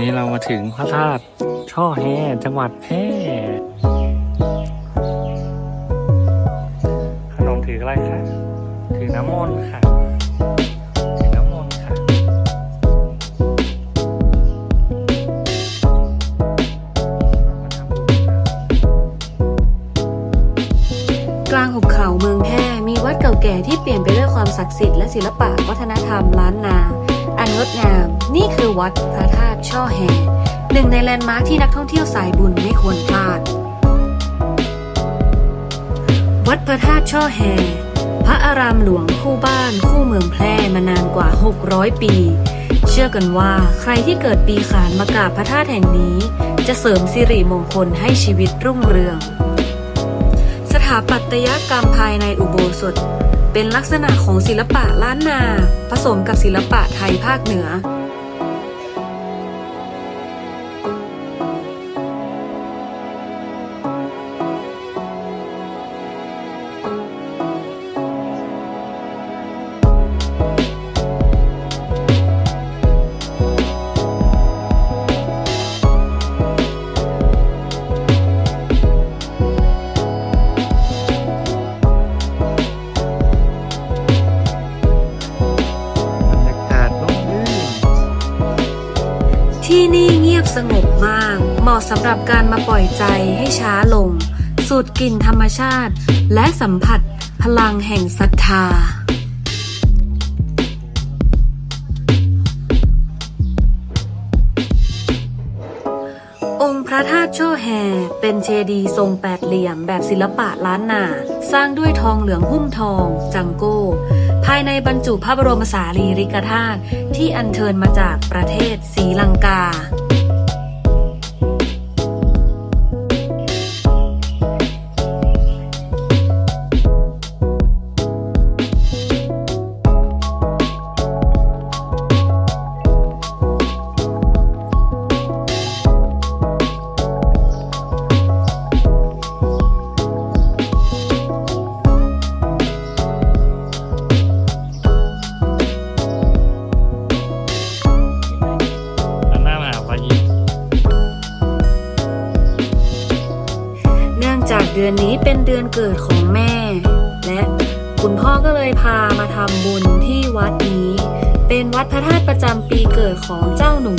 นี้เรามาถึงพระธาตุช่อแฮจังหวัดแพร่ขนมถืออะไรคะถือน้ำมนต์ค่ะถือน้ำมนต์ค่ะมาทำบุญค่ะกลางหุบเขาเมืองแพร่มีวัดเก่าแก่ที่เปลี่ยนไปด้วยความศักดิ์สิทธิ์และศิลปะวัฒนธรรมล้านนา อันงดงาม นี่คือวัดพระธาตุช่อแฮหนึ่งในแลนด์มาร์คที่นักท่องเที่ยวสายบุญไม่ควรพลาด วัดพระธาตุช่อแฮพระอารามหลวงคู่บ้านคู่เมืองแพร่มานานกว่า 600 ปี เชื่อกันว่าใครที่เกิดปีขานมากราบพระธาตุแห่งนี้ จะเสริมสิริมงคลให้ชีวิตรุ่งเรือง สถาปัตยกรรมภายในอุโบสถ เป็นลักษณะของศิลปะล้านนา ผสมกับศิลปะไทยภาคเหนือ ที่นี่เงียบสงบมาก เหมาะสำหรับการมาปล่อยใจให้ช้าลง สูดกลิ่นธรรมชาติ และสัมผัสพลังแห่งศรัทธา ระธาตุช่อแฮเป็นเจดีย์ทรงแปดเหลี่ยมแบบศิลปะล้านนา สร้างด้วยทองเหลืองหุ้มทอง จังโก้ ภายในบรรจุพระบรมสารีริกธาตุที่อัญเชิญมาจากประเทศศรีลังกา จากเดือนนี้เป็นเดือนเกิดของแม่ และคุณพ่อก็เลยพามาทำบุญที่วัดนี้ เป็นวัดพระธาตุประจำปีเกิดของเจ้าหนู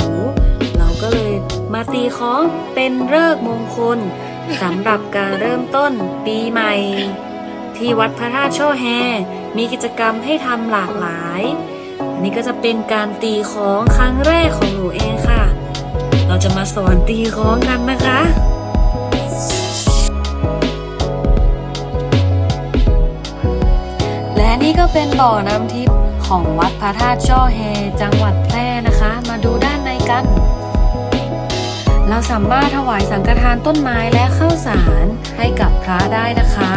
เราก็เลยมาตีคล้องเป็นเลิกมงคลสำหรับการเริ่มต้นปีใหม่ ที่วัดพระธาตุโชแฮ มีกิจกรรมให้ทำหลากหลาย อันนี้ก็จะเป็นการตีคล้องครั้งแรกของหนูเองค่ะ เราจะมาสอนตีคล้องกันนะคะ เป็นบ่อน้ำทิพย์ของวัดพระธาตุช่อแฮจังหวัดแพร่นะคะ มาดูด้านในกัน เราสามารถถวายสังฆทานต้นไม้และข้าวสารให้กับพระได้นะคะ